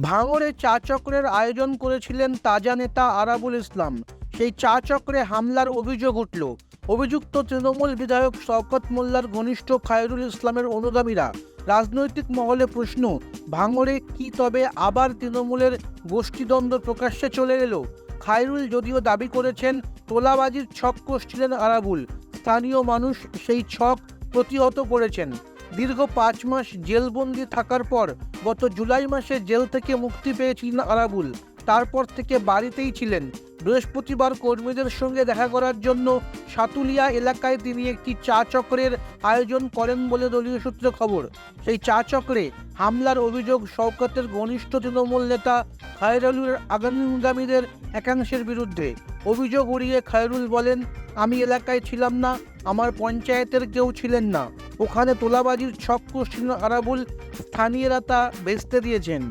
ভাঙড়ে চা চক্রের আয়োজন করেছিলেন তাজা নেতা আরাবুল ইসলাম। সেই চা চক্রে হামলার অভিযোগ উঠল। অভিযুক্ত তৃণমূল বিধায়ক শওকত মোল্লার ঘনিষ্ঠ খায়রুল ইসলামের অনুগামীরা রাজনৈতিক মহলে প্রশ্ন ভাঙড়ে কি তবে আবার তৃণমূলের গোষ্ঠীদ্বন্দ্ব প্রকাশ্যে চলে এলো? খায়রুল যদিও দাবি করেছেন, তোলাবাজির ছক কষছিলেন আরাবুল। স্থানীয় মানুষ সেই ছক প্রতিহত করেছেন। দীর্ঘ পাঁচ মাস জেলবন্দি থাকার পর গত জুলাই মাসে জেল থেকে মুক্তি পেয়েছিলেন আরাবুল তারপর থেকে বাড়িতেই ছিলেন। বৃহস্পতিবার কর্মীদের সঙ্গে দেখা করার জন্য সাতুলিয়া এলাকায় তিনি একটি চা চক্রের আয়োজন করেন বলে দলীয় সূত্রে খবর। সেই চা চক্রে হামলার অভিযোগ শওকতের ঘনিষ্ঠ তৃণমূল নেতা খায়রুলের আগামীগামীদের একাংশের বিরুদ্ধে। অভিযোগ উড়িয়ে খায়রুল বলেন, আমি এলাকায় ছিলাম না আমার পঞ্চায়েতের কেউ ছিলেন না। ওখানে তোলাবাজির ছক কোশ্চিন আরাবুল স্থানীয়রা তা বেচতে দিয়েছেন।